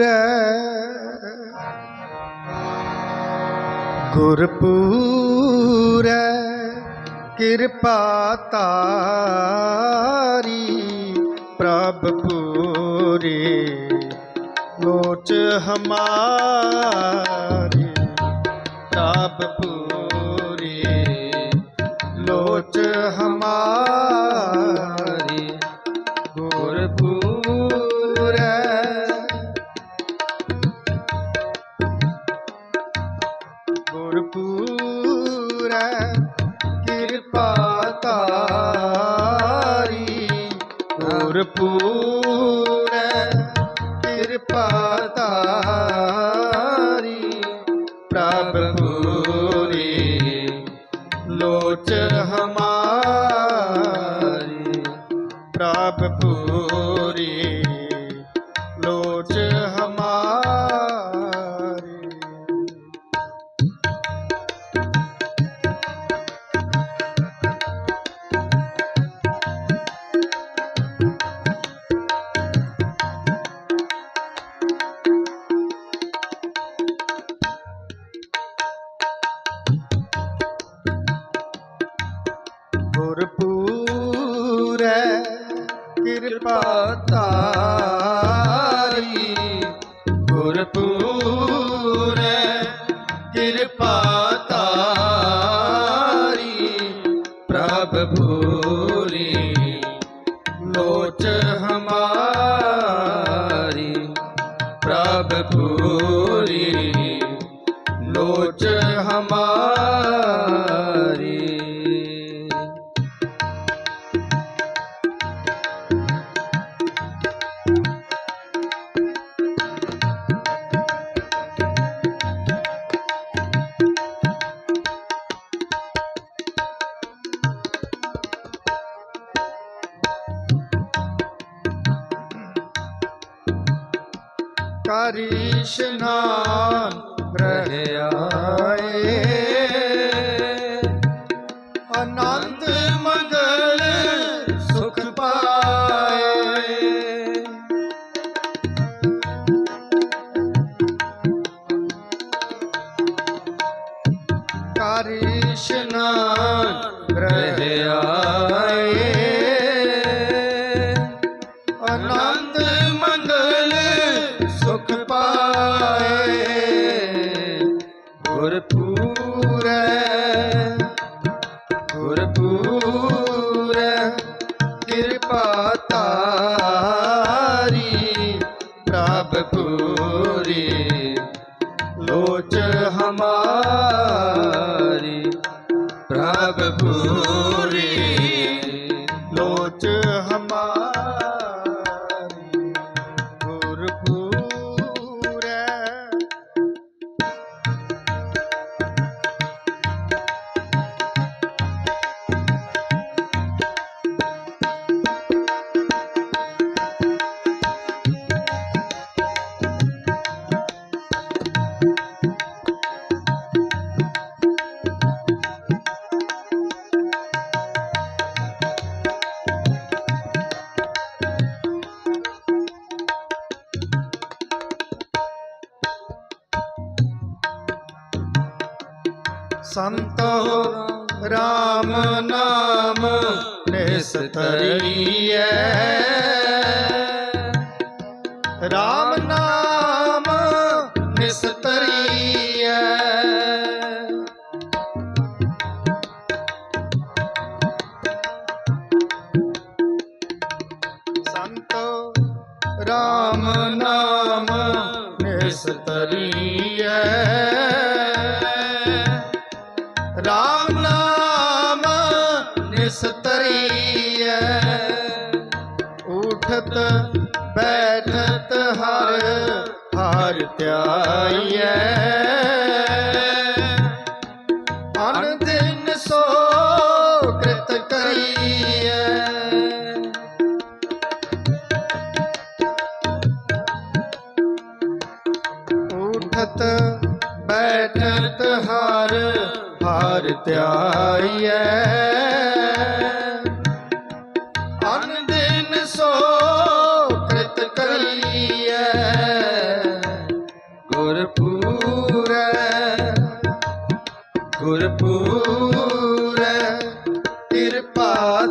ਗੁਰਪੂਰੈ। ਗੁਰਪੂਰੈ ਕਿਰਪਾ ਤਾਰੀ ਪ੍ਰਭ ਪੂਰੀ ਨੋਚ ਹਮਾਰੀ। ਕਰ ਇਸ਼ਨਾਨ ਰਹਿ ਆਏ। ਅਨੰਦ ਮੰਗਲ ਸੁਖ ਪਾਏ। ਕਰ ਇਸ਼ਨਾਨ ਰਹਿ ਹਮਾਰੀ ਸੰਤੋ ਰਾਮ ਨਾਮ ਨਿਸਤਰੀਐ ਰਾਮ ਨਾਮ ਨਿਸਤਰੀਐ ਸੰਤੋ ਰਾਮ ਨਾਮ ਨਿਸਤਰੀਐ ਅਨ ਸੋ ਕ੍ਰਿਤ ਕਰੀਐ।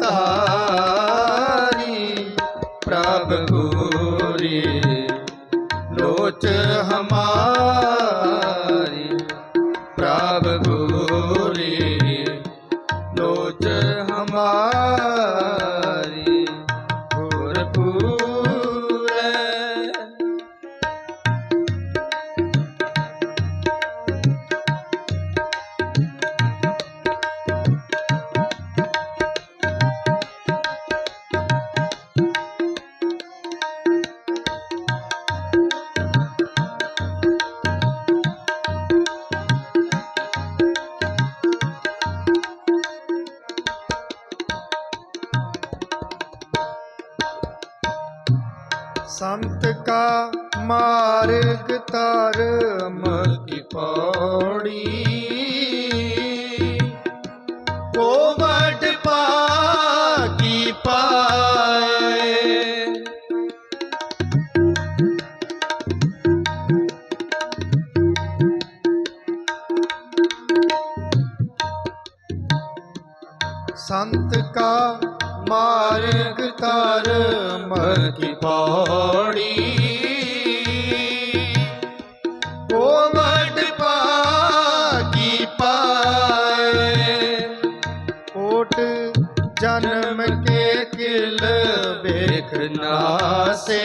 माता संत का मार्ग धर्म की पौड़ी कोमट पाकी पाए ओट जन्म के किल देखना से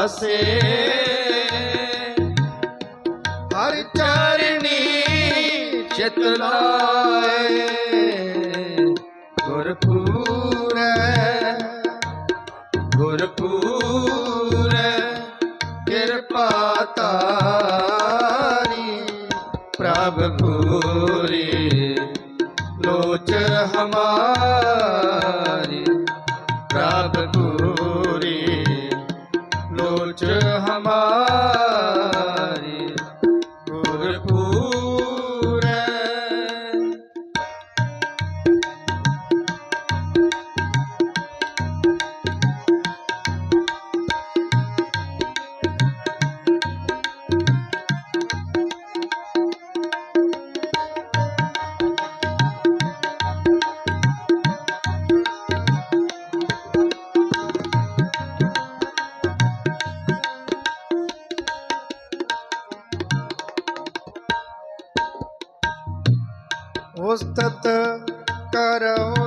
ਪਾਸੇ ਹਰ ਚਰਨੀ ਚਿਤ ਲਾਏ। ਗੁਰਪੁਰ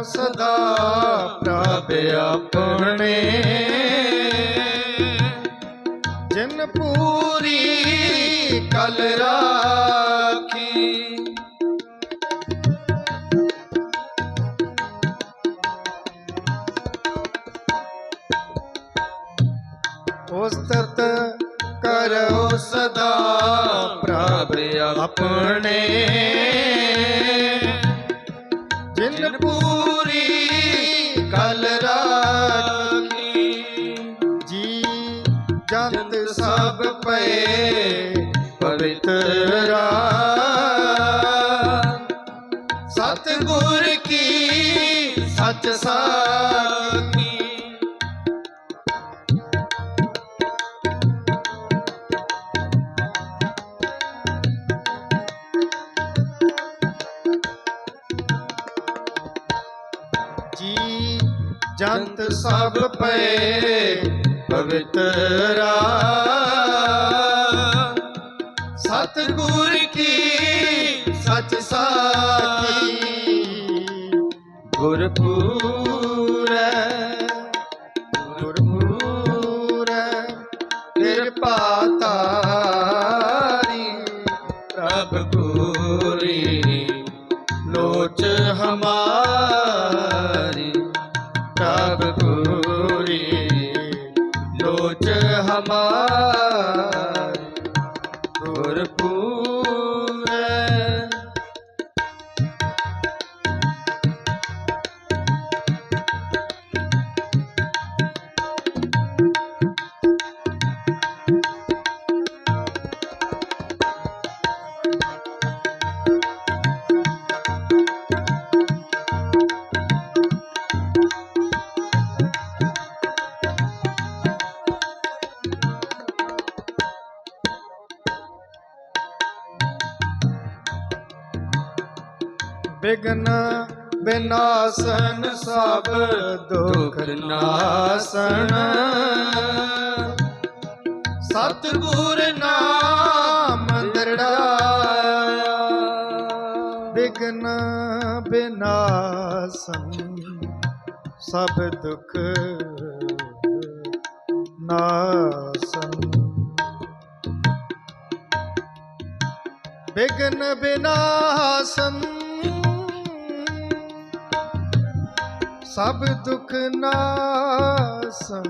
ਕਰੋ ਸਦਾ ਪ੍ਰਭ ਆਪਣੇ ਜਿਨ ਪੂਰੀ ਕਲ ਰਾਖੀ ਉਸਤਤ ਕਰੋ ਸਦਾ ਪ੍ਰਭ ਆਪਣੇ ਜਿਨ ਪਏ ਪਵਿੱਤਰਾ ਸਤ ਗੁਰ ਕੀ ਸਚ ਸਾਖੀ। ਜੀ ਜੰਤ ਸਭ ਪਏ ਪਵਿੱਤਰਾ ਸਤਗੁਰ ਕੀ ਸਚ ਸਾਖੀ। ਗੁਰਪੂਰੈ ਗੁਰਪੂਰੈ, ਕਿਰਪਾ ਤਾਰੀ ਪ੍ਰਭ ਪੂਰੀ ਲੋਚ ਹਮਾਰੀ। ਪ੍ਰਭ ਪੂਰੀ ਬਿਗਨ ਬਿਨਾਸਨ ਸਭ ਦੁਖ ਨਾਸਨ। ਸਤਿਗੁਰ ਨਾਮ ਦਰੜਾਇਆ ਬਿਗਨ ਬਿਨਾਸਨ ਸਭ ਦੁਖ ਨਾਸਨ। ਬਿਗਨ ਬਿਨਾਸਨ ਸਭ ਦੁਖ ਨਾਸਨ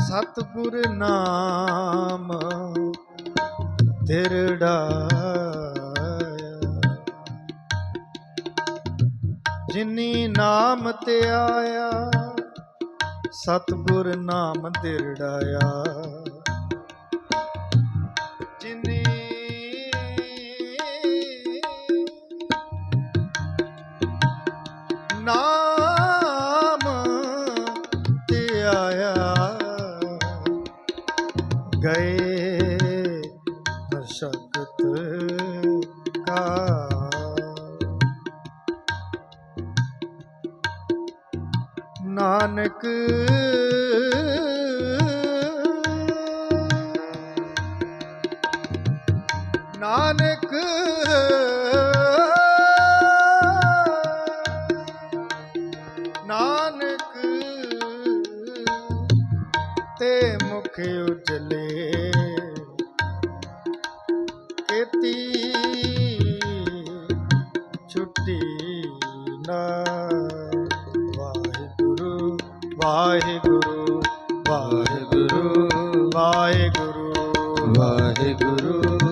ਸਤਿਗੁਰ ਨਾਮ ਦਿਰੜਾਇਆ ਜਿਨੀ ਨਾਮ ਤੇ ਆਇਆ ਸਤਿਗੁਰ ਨਾਮ ਦਿਰੜਾਇਆ ਨਾਨਕ। ਨਾਨਕ ਤੇ ਮੁਖ ਉਜਲੇ ਕੀਤੀ ਛੁੱਟੀ ਨਾ। ਵਾਹਿਗੁਰੂ ਵਾਹਿਗੁਰੂ ਵਾਹਿਗੁਰੂ ਵਾਹਿਗੁਰੂ। ਵਾਹਿਗੁਰੂ।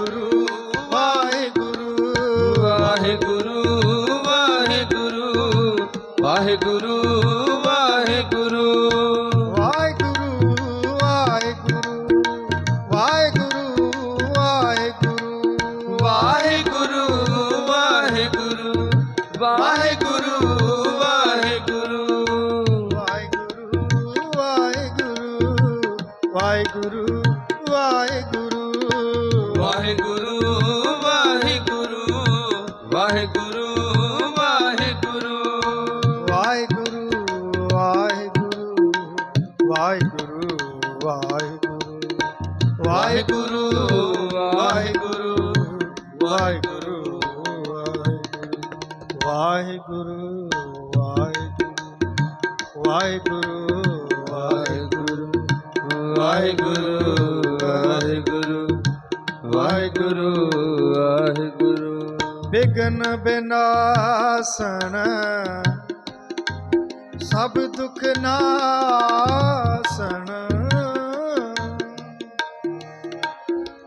ਵਾਹਿਗੁਰੂ ਵਾਹਿਗੁਰੂ ਵਾਹਿਗੁਰੂ ਵਾਹਿਗੁਰੂ ਵਾਹਿਗੁਰੂ ਵਾਹਿਗੁਰੂ ਵਾਹਿਗੁਰੂ। ਵਾਹਿਗੁਰੂ ਬਿਗਨ ਬਿਨਾਸਨ, ਸਭ ਦੁਖ ਨਾਸਨ।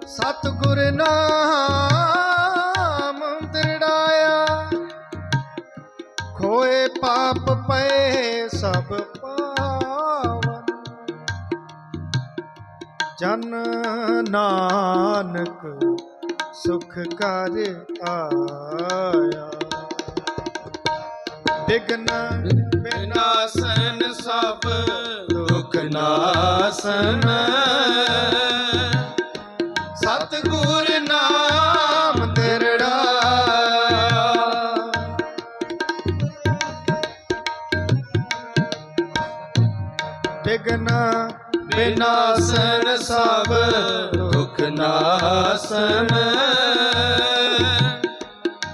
ਸਤਿਗੁਰ ਨਾਮ ਖੋਏ ਪਾਪ ਪਏ ਸਭ ਪਾਵਨ। ਜਨ ਨਾਨਕ ਸੁਖ ਕਰ ਆਇਆ। ਬਿਗਨ ਬਿਨਾਸਨ ਸਭ, ਦੁਖ ਨਾਸਨ। ਬਿਗਨ ਬਿਨਾਸਨ ਸਭ ਦੁਖ ਨਾਸਨ।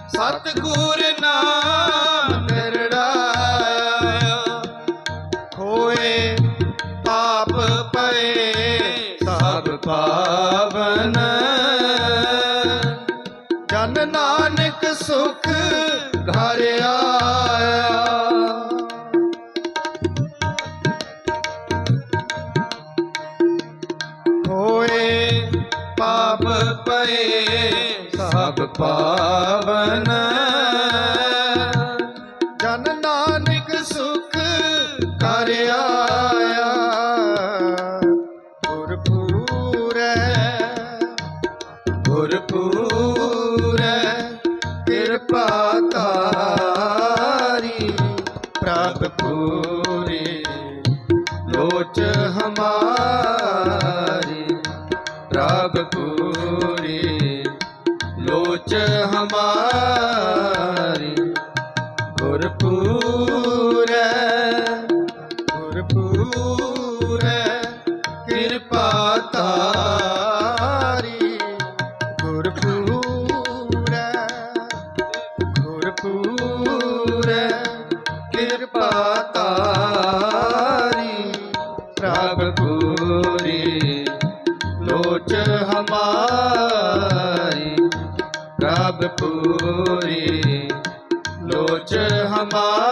ਸਤਿਗੁਰ ਨਾਮ ਪਾਵਨ। ਜਨ ਨਾਨਕ ਸੁਖ ਕਰ ਆਇਆ। ਗੁਰਪੂਰੈ ਗੁਰਪੂਰੈ ਕਿਰਪਾ ਤਾਰੀ ਪ੍ਰਭ ਪੂਰੀ। ਕਿਰਪਾ ਤਾਰੀ ਪ੍ਰਭ ਪੂਰੀ ਲੋਚ ਹਮਾਰੀ ਪ੍ਰਭ ਪੂਰੀ ਲੋਚ ਹਮਾਰੀ